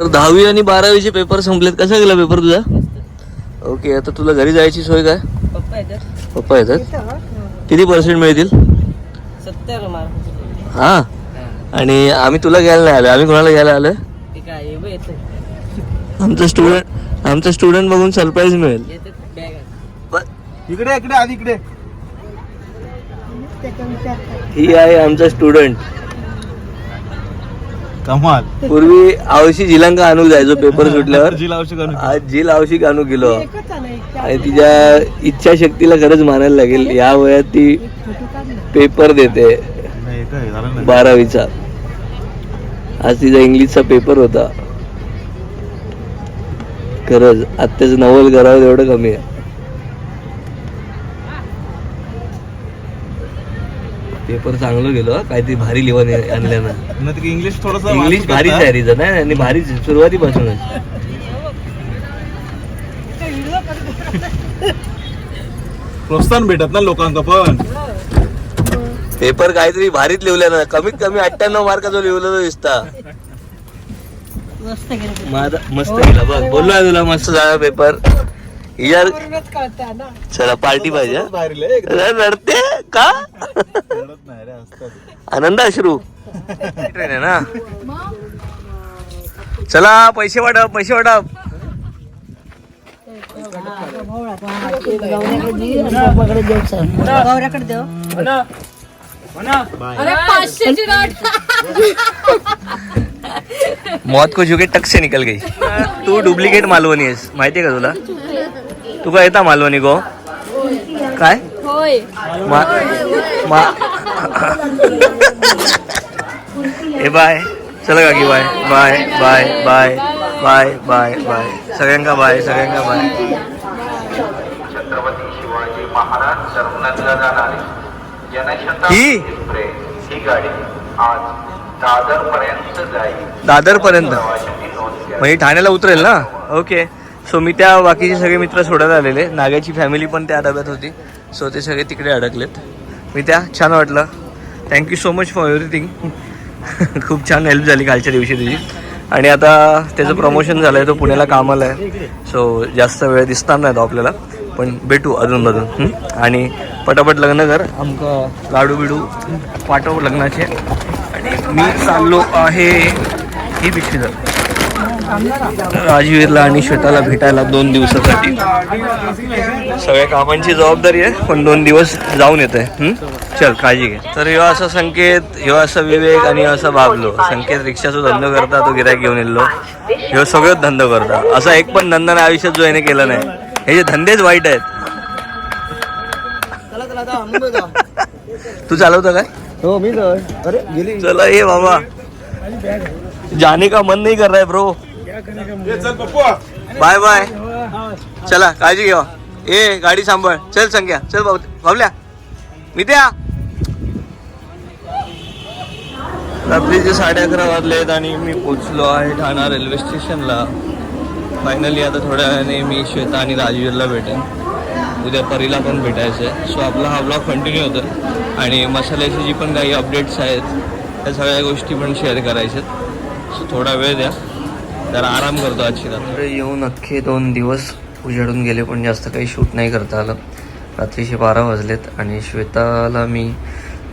तर दहावी आणि बारावीचे पेपर संपलेत. कसा गेला पेपर तुझा? ओके आता तुला घरी जायची सोय काय? पप्पा येतात. पप्पा येतात? किती पर्सेंट मिळतील? हा? आणि आम्ही तुला घ्यायला नाही आलो. आम्ही कोणाला घ्यायला येतं आमचा स्टुडंट आमचा स्टुडंट बघून सरप्राईज मिळेल. इकडे इकडे आधी इकडे. ही आहे आमचा स्टुडंट कमाल. पूर्वी आवशी जिलांका आणू जायचो पेपर सुटल्यावर. आज झील आवशिक आणू गेलो. आणि तिच्या इच्छाशक्तीला खरंच मानायला लागेल. या वयात ती पेपर देते. नाही, काय झालं नाही. बारावीचा. आज तिचा इंग्लिशचा पेपर होता. खरंच आत्ताच नवल करावं एवढं कमी आहे. पेपर चांगलं गेलो. काहीतरी भारी लिहून आणल्यानं नाही तर इंग्लिश थोडस इंग्लिश भारीच आहे रिझन नाही आणि भारीच आहे, सुरुवातीपासूनच. प्रोत्साहन भेटत ना लोकांका पण. पेपर काहीतरी भारीच लिहिलं कमीत कमी अठ्ठ्याण्णव मार्काचा लिहिलं तो दिसता. मस्त गेलं. माझा मस्त गेला बघ बोललो आहे तुला मस्त झाला पेपर. यार चला पार्टी पाहिजे रडते? का? रडत नाही रे, हसतात. आनंद अश्रू. ट्रेन आहे ना? चला पैसे वाटप पैसे वाटप मौत को झुके टक से निकल गई. तू डुप्लिकेट मालवणी आहेस. माहितीये का तुला? तू काय येता मालवणी गो? काय? होय. मा मा ए बाय. चला काकी bye. Bye bye bye bye bye bye. सगळ्यांका बाय सगळ्यांका बाय. छत्रपती शिवाजी महाराज टर्मिनलला जाणारी. जनशताब्दी ही? एक्सप्रेस ही गाडी आज दादर पर्यंत जाईल दादर म्हणजे ठाण्याला उतरेल ना? ओके. सो मी त्या बाकीचे सगळे मित्र सोडायला आलेले. नाग्याची फॅमिली पण त्या डब्यात होती. सो ते सगळे तिकडे अडकलेत. मी त्या छान वाटलं. Thank you so much for everything खूप छान हेल्प झाली कालच्या दिवशी तुझी. आणि आता त्याचं प्रमोशन झालं आहे तो पुण्याला कामाला आहे. सो जास्त वेळ दिसणार नाही तो आपल्याला. पण भेटू अजून अजून आणि पटापट लग्न कर. आमका लाडू बिडू पाठव लग्नाचे. आणि मी चाललो आहे ही पिशवी राजवीरला आणि श्वेताला भेटायला दोन दिवसासाठी. सगळ्या कामांची जबाबदारी आहे पण दोन दिवस जाऊन येत आहे चल काळजी घे. तर ह्यो असा संकेत ह्यो असा विवेक आणि असा बाबलो. संकेत रिक्षाचा धंदो करता तो गिरायक घेऊन येलो ह्यो सगळंच धंदो करता. असा एक पण धंदा नाही आयुष्यात जो याने केला नाही. हे जे धंदेच वाईट आहेत. तू चालवता काय? हो मी अरे चला ये बाबा. जाने का मन नहीं कर रहा है ब्रो बाय बाय. चला काळजी घ्या. ए गाडी सांभाळ. चल संख्या चल भाऊ भावल्या मी त्या रात्रीचे साडे अकरा वाजलेत आणि मी पोचलो आहे ठाणा रेल्वे स्टेशनला. फायनली आता थोड्या वेळाने मी श्वेता आणि राजवीरला भेटेन. उद्या परीला पण भेटायचं आहे सो आपला हा ब्लॉग कंटिन्यू होतं आणि मसाल्याची जी पण काही अपडेट्स आहेत त्या सगळ्या गोष्टी पण शेअर करायच्यात. सो थोडा वेळ द्या. जरा आराम करतो आजची रात्र. येऊन अख्खे दोन दिवस उजाडून गेले पण जास्त काही शूट नाही करता आलं. रात्रीचे बारा वाजलेत आणि श्वेताला मी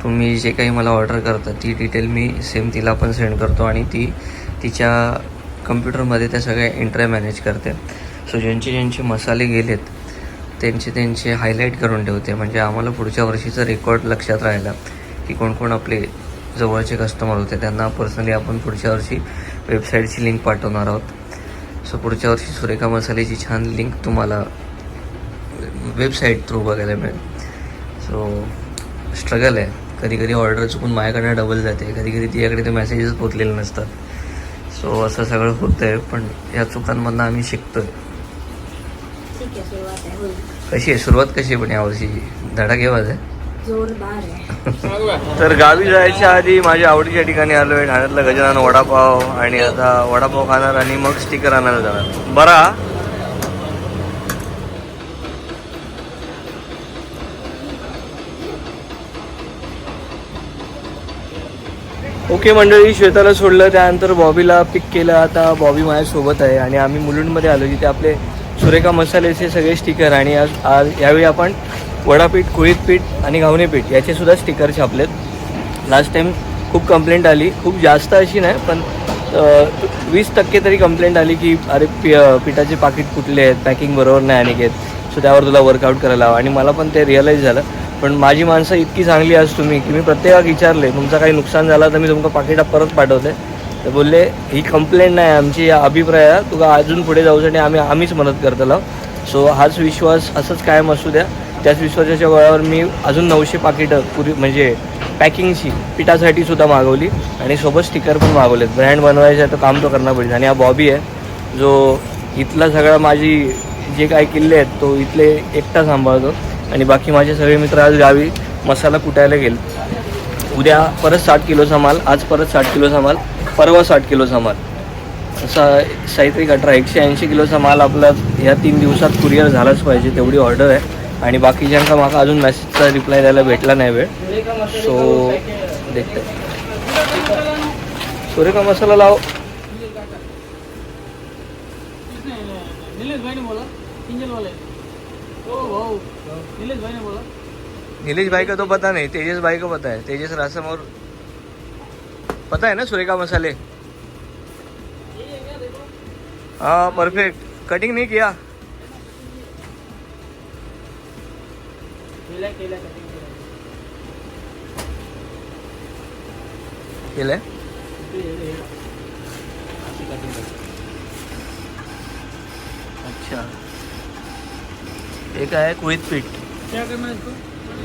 तुम्ही जे काही मला ऑर्डर करता ती डिटेल मी सेम तिला पण सेंड करतो आणि ती तिच्या कम्प्युटरमध्ये त्या सगळ्या एंट्र्या मॅनेज करते. सो ज्यांचे ज्यांचे मसाले गेलेत त्यांचे त्यांचे हायलाईट करून ठेवते. म्हणजे आम्हाला पुढच्या वर्षीचं रेकॉर्ड लक्षात राहिला की कोण कोण आपले जवळचे कस्टमर होते त्यांना पर्सनली आपण पुढच्या वर्षी वेबसाईटची लिंक पाठवणार आहोत. सो पुढच्या वर्षी सुरेखा मसाल्याची छान लिंक तुम्हाला वेबसाईट थ्रू बघायला मिळेल. सो स्ट्रगल आहे. कधी कधी ऑर्डर चुकून माझ्याकडनं डबल जाते. कधी कधी तिच्याकडे ते मेसेजेस पोचलेले नसतात. सो असं सगळं होतं आहे पण या चुकांमधनं आम्ही शिकतो कशी आहे? सुरुवात कशी आहे पण यावर्षी धडा केव्हाच आहे? जोरदार तर गावी जायच्या आधी माझ्या आवडीच्या ठिकाणी आलो आहे ठाण्यातला गजानन वडापाव आणि आता वडापाव खाणार आणि मग स्टिकर आणायला जाणार. बरा? ओके मंडळी श्वेताला सोडलं त्यानंतर बॉबीला पिक केलं. आता बॉबी माझ्यासोबत आहे आणि आम्ही मुलुंडमध्ये आलो जिथे आपले सुरेखा मसाल्याचे सगळे स्टिकर आणि आज आज यावेळी आपण वडापीठ कुळीत पीठ आणि घावणे पीठ याचे सुद्धा स्टिकर छापलेत लास्ट टाइम खूप कंप्लेंट आली. खूप जास्त अशी नाही पण वीस टक्के तरी कंप्लेंट आली की अरे पि पिठाचे पाकिट कुठले आहेत? पॅकिंग बरोबर नाही आणि घेत. सो त्यावर तुला वर्कआउट करायला हवं. आणि मला पण ते रिअलाईज झालं. पण माझी माणसं इतकी चांगली आज तुम्ही की मी प्रत्येकाक विचारले तुमचं काही नुकसान झालं तर मी तुमचा पाकिटा परत पाठवते. तर बोलले ही कंप्लेंट नाही आमची या अभिप्राय तुला तुका अजून पुढे जाऊसाठी आम्ही आम्हीच मदत करतलो सो हाच विश्वास असंच कायम असू द्या. त्याच विश्वासाच्या बळावर मी अजून नऊशे पाकिटं पुरी म्हणजे पॅकिंगची पिठासाठी सुद्धा मागवली आणि सोबत स्टिकर पण मागवलेत. ब्रँड बनवायचं आहे तर काम तो करणं पडेल आणि हा बॉबी आहे जो इथला सगळा माझी जे काही किल्ले आहेत तो इथले एकटा सांभाळतो. आणि बाकी माझे सगळे मित्र आज गावी मसाला कुटायला गेले. उद्या परत साठ किलोचा माल आज परत साठ किलोचा माल परवा साठ किलोचा माल. असा साहित्रिक अठरा एकशे ऐंशी किलोचा माल आपला ह्या तीन दिवसात कुरिअर झालाच पाहिजे तेवढी ऑर्डर आहे. आणि बाकीच्यांका माका अजून मेसेजचा रिप्लाय द्यायला भेटला नाही वेळ. सो देखते. सुरेखा मसाला लाव. निलेश भाई नीलेश भाई का तो पता नहीं तेजस भाई को पता है। तेजस रासम और पता है ना सुरेखा मसाले? हाँ परफेक्ट कटिंग नहीं किया? केला केला कटिंग केला केलंय? अच्छा. एक आहे कुळीत पीठ?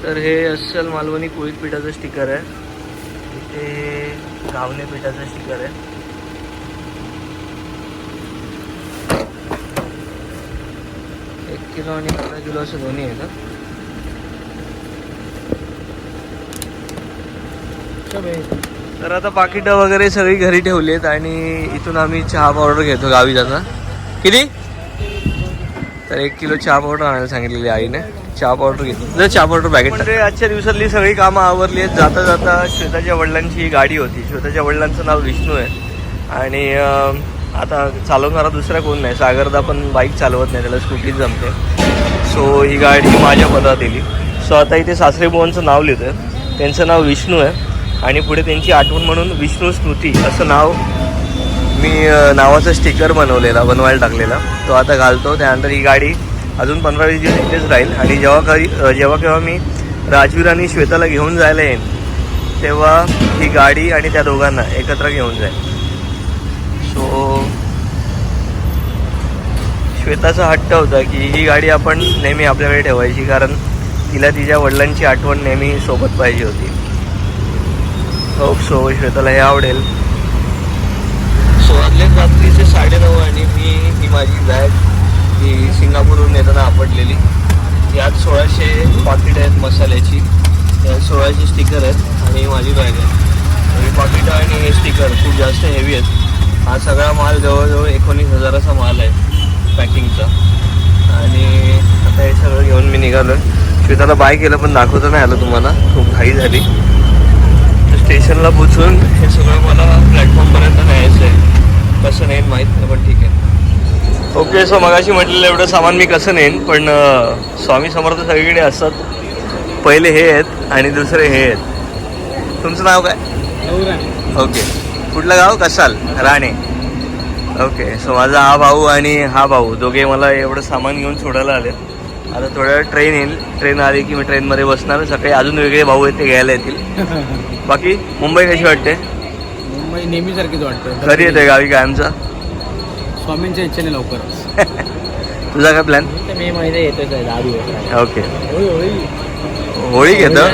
तर हे अस्सल मालवणी कुळीत पिठाचं स्टिकर आहे. इथे घावणे पिठाचं स्टिकर आहे. एक किलो आणि अर्धा किलो असं दोन्ही आहे का सब है तर आता पाकिटं वगैरे सगळी घरी ठेवली आहेत आणि इथून आम्ही चहा पावडर घेतो गावी जाता. किती? तर एक किलो चहा पावडर आणायला सांगितलेली आईने. चहा पावडर घेतो जर चहा पावडर पॅकेट म्हणजे आजच्या दिवसातली सगळी कामं आवरली आहेत. जाता जाता श्वेताच्या वडिलांची गाडी होती. श्वेताच्या वडिलांचं नाव विष्णू आहे. आणि आता चालवणारा दुसरा कोण नाही. सागरदा पण बाईक चालवत नाही. त्याला स्कूटीच जमते. सो ही गाडी माझ्या पदात दिली सो आता इथे सासरे बुवांचं नाव लिहितं त्यांचं नाव विष्णू आहे. आणि पुढे त्यांची आठवण म्हणून विष्णू स्मृती असं नाव मी नावाचा स्टिकर बनवलेला बनवायला टाकलेला. तो आता घालतो. त्यानंतर ही गाडी अजून पंधरा वीस दिवस इथेच राहील. आणि जेव्हा कधी जेव्हा केव्हा मी राजवीर आणि श्वेताला घेऊन जायला येईन तेव्हा ही गाडी आणि त्या दोघांना एकत्र घेऊन जाईल. सो श्वेताचा हट्ट होता की ही गाडी आपण नेहमी आपल्याकडे ठेवायची कारण तिला तिच्या वडिलांची आठवण नेहमी सोबत पाहिजे होती. होप सो श्वेताला हे आवडेल. सो वाजले रात्रीचे साडेनऊ आणि मी ही माझी बॅग ही सिंगापूरहून येताना आपटलेली. यात सोळाशे पाकिट आहेत मसाल्याची. यात सोळाशे स्टिकर आहेत आणि माझी बॅग आहे. ही पाकिटं आणि हे स्टिकर खूप जास्त हेवी आहेत. हा सगळा माल जवळजवळ एकोणीस हजाराचा माल आहे पॅकिंगचा. आणि आता हे सगळं घेऊन मी निघालो आहे श्वेताला बाय केलं पण दाखवता नाही आलं तुम्हाला. खूप घाई झाली. स्टेशनला पोचून हे सगळं मला प्लॅटफॉर्मपर्यंत न्यायचं आहे कसं नेईन माहीत नाही पण ठीक आहे. ओके सो मगाशी म्हटलेलं एवढं सामान मी कसं नेईन पण स्वामी समर्थ सगळीकडे असतात. पहिले हे आहेत आणि दुसरे हे आहेत. तुमचं नाव काय? ओके. कुठलं गाव? कसाल राणे. ओके सो माझा हा भाऊ आणि हा भाऊ दोघे मला एवढं सामान घेऊन सोडायला आले आता थोड्या वेळ ट्रेन येईल. ट्रेन आली की मी ट्रेनमध्ये बसणार. सकाळी अजून वेगळे भाऊ आहेत ते घ्यायला येतील. बाकी मुंबई कशी वाटते? मुंबई नेहमीसारखीच वाटतं. कधी येते गावी कायमचा स्वामींच्या इच्छेने लवकर. तुझा काय प्लॅन मे आहे दारू ओके. होळी घेतं?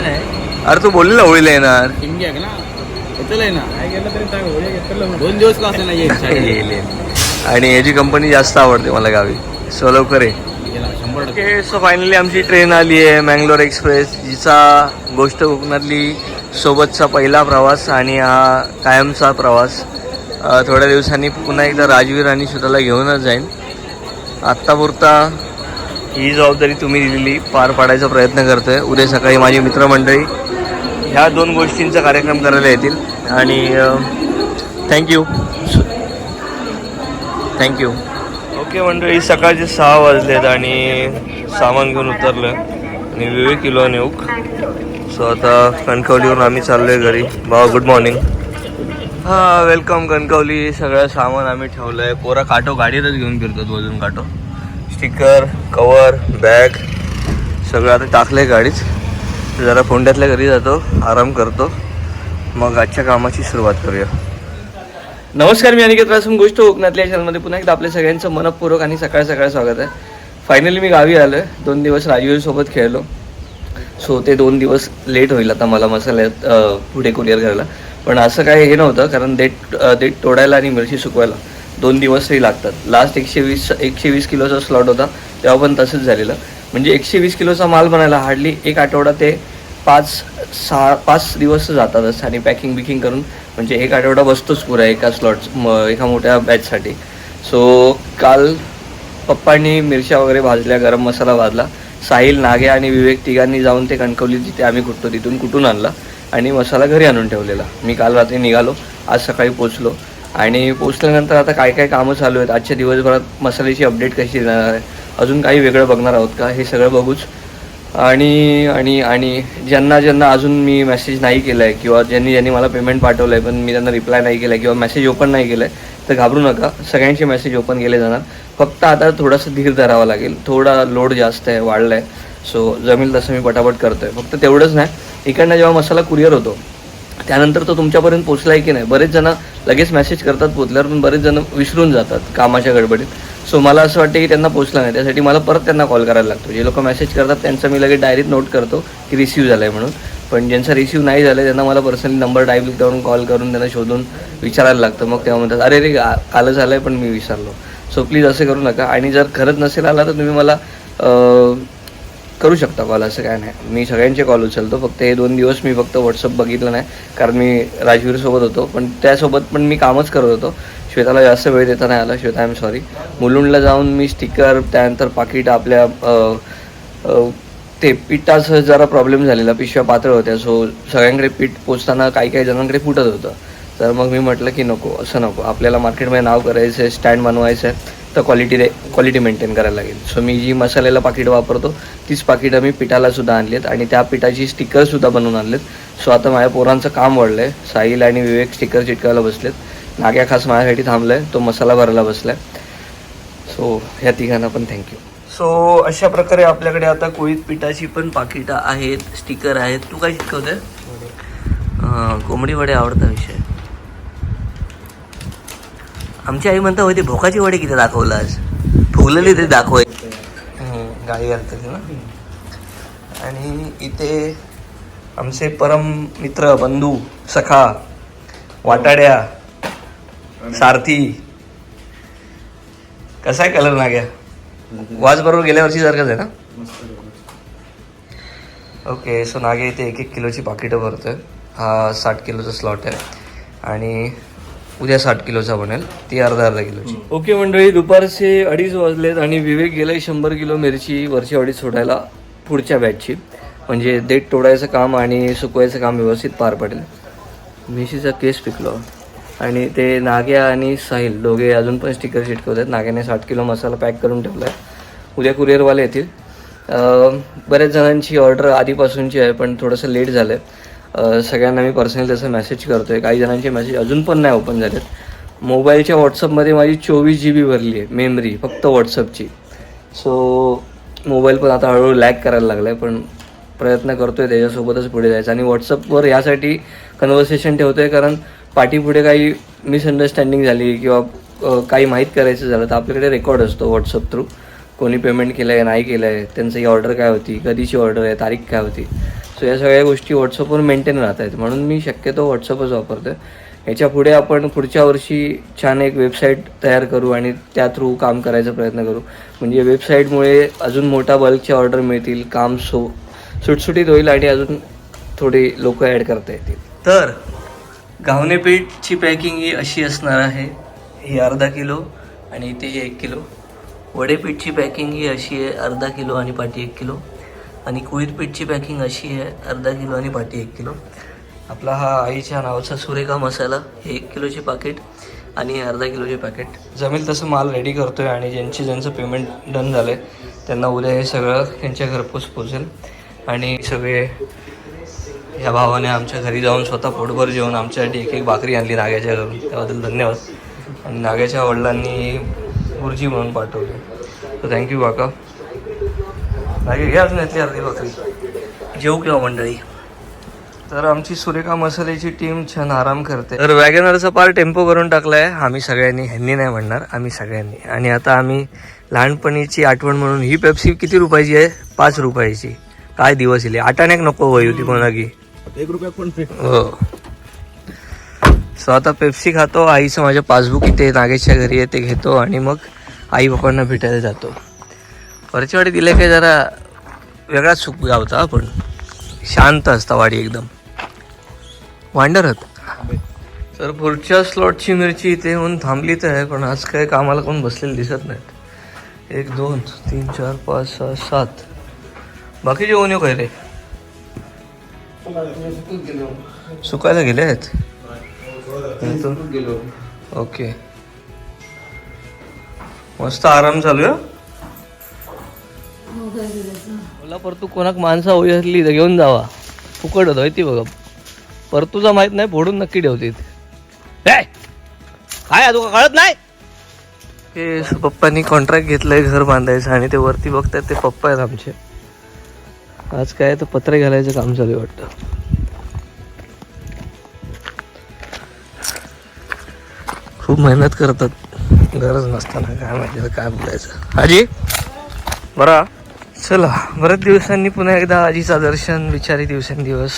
अरे तू बोललेला होळीला येणार. आहे आहे दोन दिवस. आणि याची कंपनी जास्त आवडते मला गावी. सो लवकर गेला शंभर टक्के. सो फायनली आमची ट्रेन आली आहे मँगलोर एक्सप्रेस जिचा गोष्ट कोकणातली सोबतचा पहिला प्रवास आणि हा कायमचा प्रवास. थोड्या दिवसांनी पुन्हा एकदा राजवीर आणि सुताला घेऊनच जाईन. आत्तापुरता ही जबाबदारी तुम्ही दिलेली पार पाडायचा प्रयत्न करतोय. उद्या सकाळी माझी मित्रमंडळी ह्या दोन गोष्टींचा कार्यक्रम करायला येतील. आणि थँक्यू थँक्यू ओके मंडळी सकाळचे सहा वाजलेत आणि सामान घेऊन उतरलं आणि विवेक किलो नेऊक सो आता कणकवलीवरून आम्ही चाललोय घरी. भाऊ गुड मॉर्निंग हा वेलकम कणकवली. सगळं सामान आम्ही ठेवलं आहे पोरा काटो गाडीतच घेऊन फिरतात वजून काटो. स्टिकर कवर बॅग सगळं आता टाकलं आहे गाडीच जरा फोंड्यातल्या घरी जातो आराम करतो. मग आजच्या कामाची सुरुवात करूया. नमस्कार मी अनिकेत रासून गोष्ट कोकणातल्या चॅनलमध्ये पुन्हा एकदा आपल्या सगळ्यांचं मनपूर्वक आणि सकाळ सकाळ स्वागत आहे. फायनली मी गावी आलो आहे दोन दिवस राजीवसोबत खेळलो. सो ते दोन दिवस लेट होईल आता मला मसाल्यात पुढे कुरिअर करायला. पण असं काय हे नव्हतं कारण देठ अ, देठ तोडायला आणि मिरची सुकवायला दोन दिवसही लागतात. लास्ट एकशे वीस एकशे वीस किलोचा स्लॉट होता तेव्हा पण तसंच झालेलं. म्हणजे एकशे वीस किलोचा माल बनायला हार्डली एक आठवडा ते पाच सहा पाच दिवस जातातच आणि पॅकिंग बिकिंग करून म्हणजे एक आठवडा बसतोच पुरा एका स्लॉट एका मोठ्या बॅचसाठी सो काल पप्पांनी मिरच्या वगैरे भाजल्या गरम मसाला भाजला. साहिल नागे आणि विवेक तिघांनी जाऊन ते कणकवली जिथे आम्ही कुठतो तिथून कुठून आणला आणि मसाला घरी आणून ठेवलेला. मी काल रात्री निघालो आज सकाळी पोचलो आणि पोचल्यानंतर आता काय काय कामं चालू आहेत? आजच्या दिवसभरात मसाल्याची अपडेट कशी देणार आहे? अजून काही वेगळं बघणार आहोत का? हे सगळं बघूच. आणि आणि आणि ज्यांना ज्यांना अजून मी मेसेज नाही केला आहे किंवा ज्यांनी ज्यांनी मला पेमेंट पाठवलं आहे पण मी त्यांना रिप्लाय नाही केला आहे किंवा मेसेज ओपन नाही केलं आहे तर घाबरू नका. सगळ्यांचे मेसेज ओपन केले जाणार. फक्त आता थोडासा धीर धरावा लागेल. थोडा लोड जास्त आहे वाढला आहे सो जमेल तसं मी पटापट करतो आहे फक्त तेवढंच नाही. इकडनं जेव्हा मसाला कुरिअर होतो त्यानंतर तो तुमच्यापर्यंत पोचला आहे की नाही? बरेच जण लगेच मेसेज करतात पोचल्यावर पण बरेच जण विसरून जातात कामाच्या गडबडीत. सो मला असं वाटतं की त्यांना पोचला नाही. त्यासाठी मला परत त्यांना कॉल करायला लागतो. जे लोक मेसेज करतात त्यांचं मी लगेच डायरेक्ट नोट करतो की रिसिव्ह झालं आहे म्हणून. पण ज्यांचा रिसिव्ह नाही झालं त्यांना मला पर्सनली नंबर डायल करून कॉल करून त्यांना शोधून विचारायला लागतं. मग तेव्हा म्हणतात अरे रे आ- कालच झालं आहे पण मी विसरलो. सो प्लीज असं करू नका. आणि जर खरंच नसेल आला तर तुम्ही मला करू शकता कॉल असं काय नाही. मी सगळ्यांचे कॉल उचलतो. फक्त हे दोन दिवस मी फक्त व्हॉट्सअप बघितलं नाही. कारण मी राजवीरसोबत होतो. पण त्यासोबत पण मी कामच करत होतो. श्वेताला जास्त वेळ देता नाही आला. श्वेता आय एम सॉरी मुलुंडला जाऊन मी स्टिकर त्यानंतर पाकिट आपल्या ते पिठाचं जरा प्रॉब्लेम झालेला. पिशव्या पातळ होत्या. सो सगळ्यांकडे पीठ पोचताना काही काही जणांकडे फुटत होतं. तर मग मी म्हटलं की नको असं नको. आपल्याला मार्केटमध्ये नाव करायचं आहे स्टँड बनवायचं आहे तर क्वालिटी क्वालिटी मेंटेन करायला लागेल. सो मी जी मसाल्याला पाकिट वापरतो तीच पाकिटं मी पिठाला सुद्धा आणलीत आणि त्या पिठाची स्टिकरसुद्धा बनवून आणलेत. सो आता माझ्या पोरांचं काम वाढलं आहे साहिल आणि विवेक स्टिकर चिटकायला बसलेत. नाग्या खास माझ्यासाठी थांबला आहे तो मसाला भरायला बसला आहे सो ह्या तिघांना पण थँक्यू सो अशा प्रकारे आपल्याकडे आता कोळीत पिठाची पण पाकिटं आहेत स्टिकर आहेत. तू काय शिकवते कोंबडी वडे आवडता विषय. आमची आई म्हणता होती भोकाची वडे किती दाखवलं आज? फुगलेली तरी दाखवाय. गाडी घालतात ना आणि इथे आमचे परम मित्र बंधू सखा वाटाड्या सारथी. कसा आहे कलर नाग्या? वाज बरोबर गेल्या वर्षी सारखंच आहे ना? ओके सो नागे इथे एक एक किलोची पाकिटं भरतोय. हा साठ किलोचा स्लॉट आहे. आणि उद्या साठ किलोचा बनेल. ती अर्धा अर्धा किलोची. ओके मंडळी दुपारचे अडीच वाजलेत आणि विवेक गेलाय शंभर किलो मिरची वरची अडीच सोडायला पुढच्या बॅचची म्हणजे देठ तोडायचं काम आणि सुकवायचं काम व्यवस्थित पार पडेल. मिशीचा केस पिकलो. आणि ते नाग्या आणि साहिल दोघे अजून पण स्टिकर चिटकवत आहेत नाग्याने साठ किलो मसाला पॅक करून ठेवला आहे उद्या कुरिअरवाले येतील. बऱ्याच जणांची ऑर्डर आधीपासूनची आहे पण थोडंसं लेट झालं आहे सगळ्यांना मी पर्सनली तसं मेसेज करतो आहे काही जणांचे मेसेज अजून पण नाही ओपन झालेत. मोबाईलच्या व्हॉट्सअपमध्ये माझी चोवीस जी बी भरली आहे मेमरी फक्त व्हॉट्सअपची सो मोबाईल पण आता हळूहळू लॅग करायला लागला आहे पण प्रयत्न करतो आहे त्याच्यासोबतच पुढे जायचं. आणि व्हॉट्सअपवर यासाठी कन्व्हर्सेशन ठेवतो आहे कारण पाठीपुढे काही मिसअंडरस्टँडिंग झाली किंवा काही माहीत करायचं झालं तर आपल्याकडे रेकॉर्ड असतो व्हॉट्सअप थ्रू कोणी पेमेंट केलं आहे नाही केलं आहे त्यांची ऑर्डर काय होती कधीची ऑर्डर आहे तारीख काय होती. सो या सगळ्या गोष्टी व्हॉट्सअपवर मेंटेन राहत आहेत. म्हणून मी शक्यतो व्हॉट्सअपच वापरतो ह्याच्या पुढे आपण पुढच्या वर्षी छान एक वेबसाईट तयार करू आणि त्या थ्रू काम करायचा प्रयत्न करू. म्हणजे वेबसाईटमुळे अजून मोठा बल्कच्या ऑर्डर मिळतील काम सो सुटसुटीत होईल आणि अजून थोडी लोक ॲड करता येतील. तर घावणे पीठची पॅकिंग ही अशी असणार आहे. ही अर्धा किलो आणि इथे ही एक किलो. वडेपीठची पॅकिंग ही अशी आहे अर्धा किलो आणि पाठी एक किलो. आणि कुळीत पीठची पॅकिंग अशी आहे अर्धा किलो आणि पाठी एक किलो. आपला हा आईच्या नावाचा सुरेखा मसाला हे एक किलोचे पाकिट आणि अर्धा किलोचे पॅकेट जमेल तसं माल रेडी करतो आहे आणि ज्यांची ज्यांचं पेमेंट डन झालं आहे त्यांना उद्या हे सगळं त्यांच्या घरपोच पोचेल. आणि सगळे या भावाने आमच्या घरी जाऊन स्वतः पोटभर जेवण आमच्यासाठी एक एक भाकरी आणली नाग्याच्या घरून. त्याबद्दल धन्यवाद. आणि नाग्याच्या वडिलांनी गुरुजी म्हणून पाठवले. तर थँक्यू काका. नागे घ्या अजून यातली अर्धी भाकरी. जेऊ किंवा मंडळी? तर आमची सुरेखा मसाल्याची टीम छान आराम करते. तर वॅगनरचा पार टेम्पो करून टाकलाय. आम्ही सगळ्यांनी ह्यांनी नाही म्हणणार आम्ही सगळ्यांनी. आणि आता आम्ही लहानपणीची आठवण म्हणून ही पेप्सी किती रुपयाची आहे? पाच रुपयाची. काय दिवस इले. आठाण्याक नको वय होती कोणा की एक रुपया कोण हो. सो आता पेप्सी खातो आईचं माझ्या पासबुक इथे नागेशच्या घरी आहे ते घेतो आणि मग आई बापांना भेटायला जातो. वरच्या वाडी दिले काय जरा वेगळाच सुख गावता पण शांत असता वाडी एकदम. वांडरत तर पुढच्या स्लॉटची मिरची इथे होऊन थांबली तर आहे पण आज काय कामाला कोण बसलेले दिसत नाहीत. एक दोन तीन चार पाच सहा सात. बाकीचे कोण येऊ काय रे? सुकायला गेले आहेत? ओके. मस्त आराम चालू आहे मला परतू कोणाक माणसा होई असली तर घेऊन जावा. फुकट होत ती बघा. परतूचा माहीत नाही फोडून नक्की ठेवते काय तुका कळत नाही? ते पप्पांनी कॉन्ट्रॅक्ट घेतलंय घर बांधायचं आणि ते वरती बघतात ते पप्पा आहेत आमचे. आज काय तर पत्रे घालायचं काम चालू आहे वाटतं. खूप मेहनत करतात. गरज नसताना काय माहिती काय बोलायचं. आजी? बरा. चला बऱ्याच दिवसांनी पुन्हा एकदा आजीचा दर्शन विचारी दिवसेंदिवस.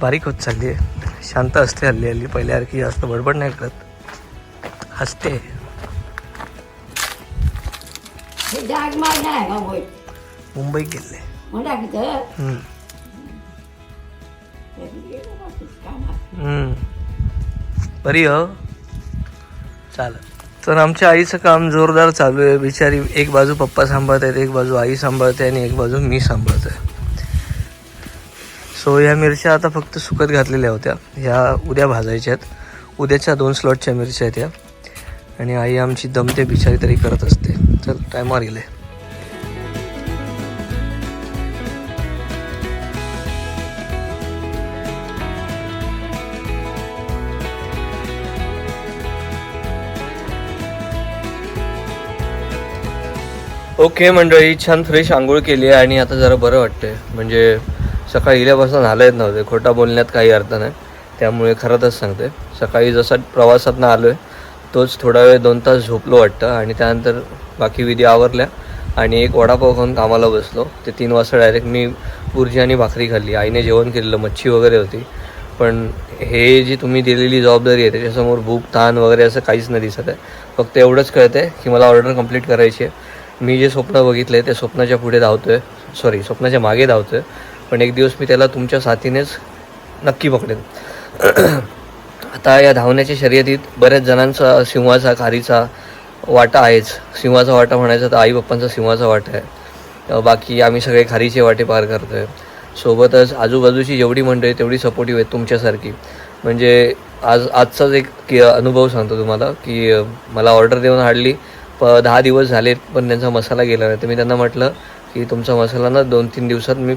बारीक होत चालली आहे. शांत असते हल्ली हल्ली. पहिल्यासारखी जास्त बडबड नाही करत. हसते. हे मुंबईत गेले हम्म. हम्म. बरी हो चालेल तर आमच्या आईचं काम जोरदार चालू आहे बिचारी एक बाजू पप्पा सांभाळत आहेत एक बाजू आई सांभाळते आणि एक बाजू मी सांभाळतोय सो या मिरच्या आता फक्त सुकत घातलेल्या होत्या ह्या उद्या भाजायच्या आहेत उद्याच्या दोन स्लॉटच्या मिरच्या आहेत या आणि आई आमची दमते बिचारी तरी करत असते चल टायमावर गेले ओके मंडळी छान फ्रेश आंघोळ केली आहे आणि आता जरा बरं वाटतंय. म्हणजे सकाळी इल्यापासून आलं येत नव्हते. खोटा बोलण्यात काही अर्थ नाही. त्यामुळे खरंच सांगते सकाळी जसा प्रवासातनं आलो आहे तोच थोडा वेळ दोन तास झोपलो वाटतं. आणि त्यानंतर बाकी विधी आवरल्या आणि एक वडापाव खाऊन कामाला बसलो. ते तीन वाजता डायरेक्ट मी बुर्जी आणि भाकरी खाल्ली. आईने जेवण केलेलं मच्छी वगैरे होती. पण हे जी तुम्ही दिलेली जबाबदारी आहे त्याच्यासमोर भूक ताण वगैरे असं काहीच नाही दिसत आहे. फक्त एवढंच कळतं आहे की मला ऑर्डर कंप्लीट करायची आहे. मी जे स्वप्न बघितलं आहे ते स्वप्नाच्या पुढे धावतो आहे सॉरी स्वप्नाच्या मागे धावतो आहे पण एक दिवस मी त्याला तुमच्या साथीनेच नक्की पकडेन. आता या धावण्याच्या शर्यतीत बऱ्याच जणांचा सिंहाचा खारीचा वाटा आहेच. सिंहाचा वाटा म्हणायचा तर आई बाप्पांचा सिंहाचा वाटा आहे. बाकी आम्ही सगळे खारीचे वाटे पार करतोय. सोबतच आजूबाजूची जेवढी मंडळी तेवढी सपोर्टिव्ह आहेत तुमच्यासारखी. म्हणजे आज आजचाच एक की अनुभव सांगतो तुम्हाला की मला ऑर्डर देऊन हाडली. प दहा दिवस झाले पण त्यांचा मसाला गेला नाही. तर मी त्यांना म्हटलं की तुमचा मसाला ना दोन तीन दिवसात मी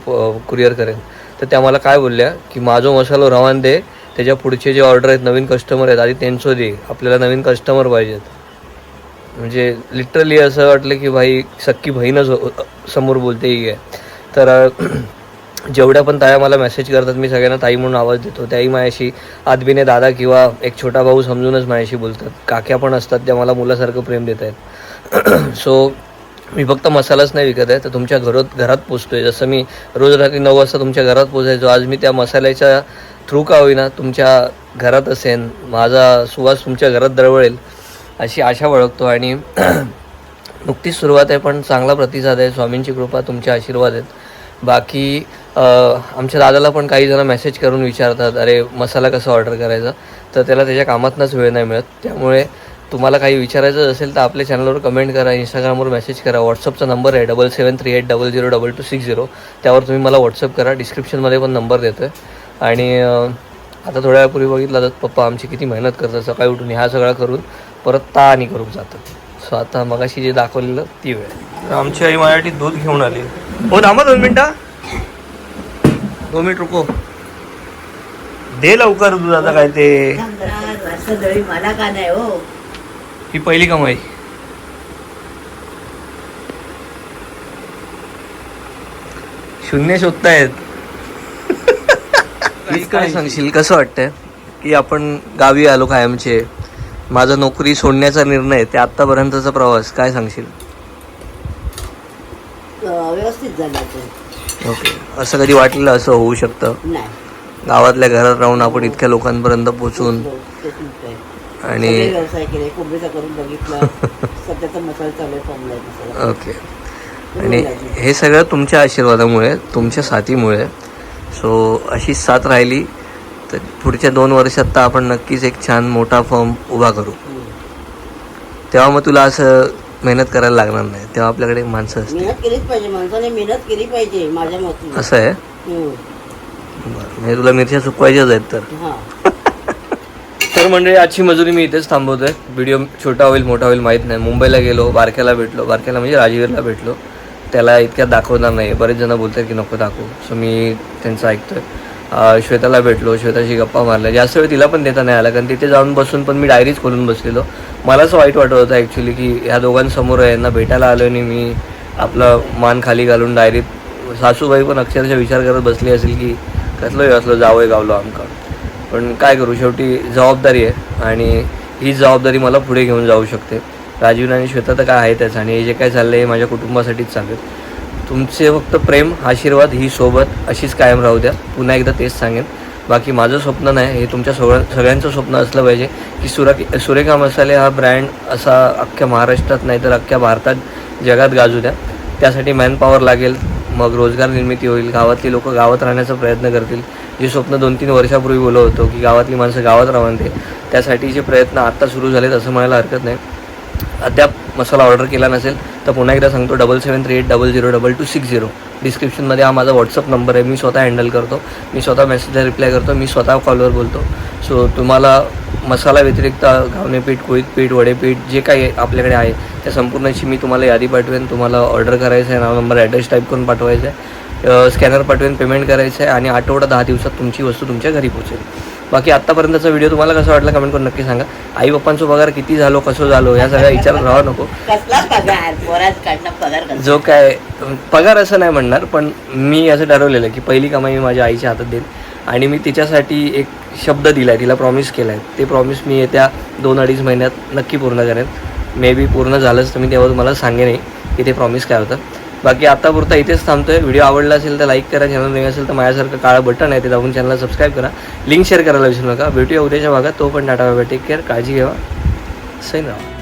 कुरिअर करेन. तर त्या मला काय बोलल्या की माझा मसालो रवान दे. त्याच्या पुढचे जे ऑर्डर आहेत नवीन कस्टमर आहेत आधी त्यांचं दे. आपल्याला नवीन कस्टमर पाहिजेत. म्हणजे लिटरली असं वाटलं की भाई सक्की बहीणच हो- समोर बोलते ही आहे. तर जेवढ्या पण ताया मला मेसेज करतात मी सगळ्यांना ताई म्हणून आवाज देतो. त्याही माझ्याशी आदबीने दादा किंवा एक छोटा भाऊ समजूनच माझ्याशी बोलतात. काक्या पण असतात त्या मला मुलासारखं प्रेम देत आहेत. सो मी फक्त मसालाच नाही विकत आहे तर तुमच्या घरात घरात पोचतोय. जसं मी रोज रात्री नऊ वाजता तुमच्या घरात पोचायचो आज मी त्या मसाल्याच्या थ्रू का होईना तुमच्या घरात असेन माझा सुवास तुमच्या घरात दरवळेल अशी आशा बाळगतो. आणि नुकतीच सुरुवात आहे पण चांगला प्रतिसाद आहे. स्वामींची कृपा तुमचे आशीर्वाद आहेत. बाकी आमच्या दादाला पण काही जण मेसेज करून विचारतात अरे मसाला कसा ऑर्डर करायचा? तर त्याला त्याच्या कामातनंच वेळ नाही मिळत. त्यामुळे तुम्हाला काही विचारायचं असेल तर आपल्या चॅनलवर कमेंट करा इंस्टाग्रामवर मेसेज करा. व्हॉट्सअपचा नंबर आहे double seven three eight double zero double two six zero त्यावर तुम्ही मला व्हॉट्सअप करा. डिस्क्रिप्शनमध्ये पण नंबर देतो आहे आणि आता थोड्या वेळापूर्वी बघितलं तर पप्पा आमची किती मेहनत करतात सकाळी उठून ह्या सगळा करून परत ता आणि करून जातात. सो आता मगाशी जे दाखवलेलं ती वेळ आमची आई माझ्यासाठी दूध घेऊन आली. हो थांबा दोन मिनटं. दोन मिनिट रुको. दे लवकर दूध आता काय ते. मला का नाही हो ही पहिली कमाई. शून्य शोधतायत. सांगशील? कसं वाटतंय की आपण गावी आलो कायमचे माझा नोकरी सोडण्याचा निर्णय ते आतापर्यंतचा प्रवास काय सांगशील? व्यवस्थित झालं ते. ओके. असं कधी वाटलेलं असं होऊ शकतं? नाही. गावातल्या घरात राहून आपण इतक्या लोकांपर्यंत पोचून. सगळे आणि व्यवसाय केले कोंबडीचा करून बघितला. सध्याचा मसाला चालू आहे फॉर्मला मसाला. ओके. आणि हे सगळं तुमच्या आशीर्वादामुळे तुमच्या साथीमुळे सो अशीच साथ राहिली. तर. पुढच्या दोन वर्षात तर आपण नक्कीच एक छान मोठा फॉर्म उभा करू. तेव्हा मग तुला असं मेहनत करायला लागणार नाही. तेव्हा आपल्याकडे माणसं असतील. मेहनत केलीच पाहिजे. माणसाने मेहनत केली पाहिजे माझ्या मते. असं आहे? हम्म. बरं. म्हणजे तुला मिरच्या सुकवायच्याच आहेत तर. हा. तर मंडळी आजची मजुरी मी इथेच थांबवतोय. व्हिडिओ छोटा होईल मोठा होईल माहीत नाही. मुंबईला गेलो बारक्याला भेटलो. बारक्याला म्हणजे राजवीरला भेटलो. त्याला इतक्यात दाखवणार नाही. बरेच जण बोलतात की नको दाखवू. सो मी त्यांचं ऐकतोय. श्वेताला भेटलो श्वेताशी गप्पा मारल्या. जास्त वेळ तिला पण देता नाही आला कारण तिथे जाऊन बसून पण मी डायरीच खोलून बसलेलो. मला असं वाईट वाटत होतं ॲक्च्युली की ह्या दोघांसमोर यांना भेटायला आलो आणि मी आपलं मान खाली घालून डायरीत सासूबाई पण अक्षरशः विचार करत बसली असेल की कसलं असलो जावं गावलो आमका. पण काय करू शेवटी जबाबदारी आहे आणि ही जबाबदारी मला पुढे घेऊन जाऊ शकते. राजीव आणि श्वेता तर काय आहे त्याचं आणि हे जे काय चाललं आहे हे माझ्या कुटुंबासाठीच चालू आहे तुमचे फक्त प्रेम आशीर्वाद ही सोबत अशीच कायम राहू द्या. पुन्हा एकदा तेच सांगेन. बाकी माझं स्वप्न नाही हे तुमच्या सगळ्या सगळ्यांचं स्वप्न असलं पाहिजे की सुरा सुरेखा मसाले हा ब्रँड असा अख्ख्या महाराष्ट्रात नाही तर अख्ख्या भारतात जगात गाजू द्या. त्यासाठी मॅनपॉवर लागेल मग रोजगार निर्मिती होईल गावातली लोक गावात राहण्याचा प्रयत्न करतील. जे स्वप्न दोन तीन वर्षापूर्वी बोलत होतो की गावातली माणसं गावात राहून ते त्यासाठीचे प्रयत्न आत्ता सुरू झालेत असं म्हणायला हरकत नाही. अद्याप मसाला ऑर्डर केला नसेल तर पुन्हा एकदा सांगतो double seven three eight double zero double two six zero डिस्क्रिप्शनमध्ये हा माझा व्हॉट्सअप नंबर आहे मी स्वतः हँडल करतो. मी स्वतः मेसेजला रिप्लाय करतो मी स्वतः कॉलवर बोलतो. सो तुम्हाला मसाला व्यतिरिक्त घावणे पीठ कुळीत पीठ वडेपीठ जे काही आपल्याकडे आहे त्या संपूर्णची मी तुम्हाला यादी पाठवेन. तुम्हाला ऑर्डर करायचं आहे नाव नंबर ॲड्रेस टाईप करून पाठवायचं आहे. स्कॅनर पाठवेन पेमेंट करायचं आहे आणि आठवडा दहा दिवसात तुमची वस्तू तुमच्या घरी पोहोचेल. बाकी आत्तापर्यंतचा व्हिडिओ तुम्हाला कसा वाटला कमेंट करून नक्की सांगा. आई पप्पांचा पगार किती झालो कसं झालो या सगळ्या विचारात राहा नको. जो काय पगार असं नाही म्हणणार पण मी असं ठरवलेलं आहे की पहिली कमाई मी माझ्या आईच्या हातात देईन. आणि मी तिच्यासाठी एक शब्द दिला आहे तिला प्रॉमिस केला आहे ते प्रॉमिस मी येत्या दोन अडीच महिन्यात नक्की पूर्ण करेन. मे बी पूर्ण झालंच तर मी तेव्हा तुम्हाला सांगेनही की ते प्रॉमिस काय होतं. बाकी आतापुरता इथेच थांबतोय. व्हिडिओ आवडला असेल तर लाईक करा. चॅनल नवीन असेल तर माझ्यासारखं काळं बटन आहे ते दाबून चॅनलला सबस्क्राईब करा. लिंक शेअर करायला विसरू नका. भेटूया उद्याच्या भागात. तो पण टाटा बाबा. टेक केअर काळजी घ्यावा सैन राहा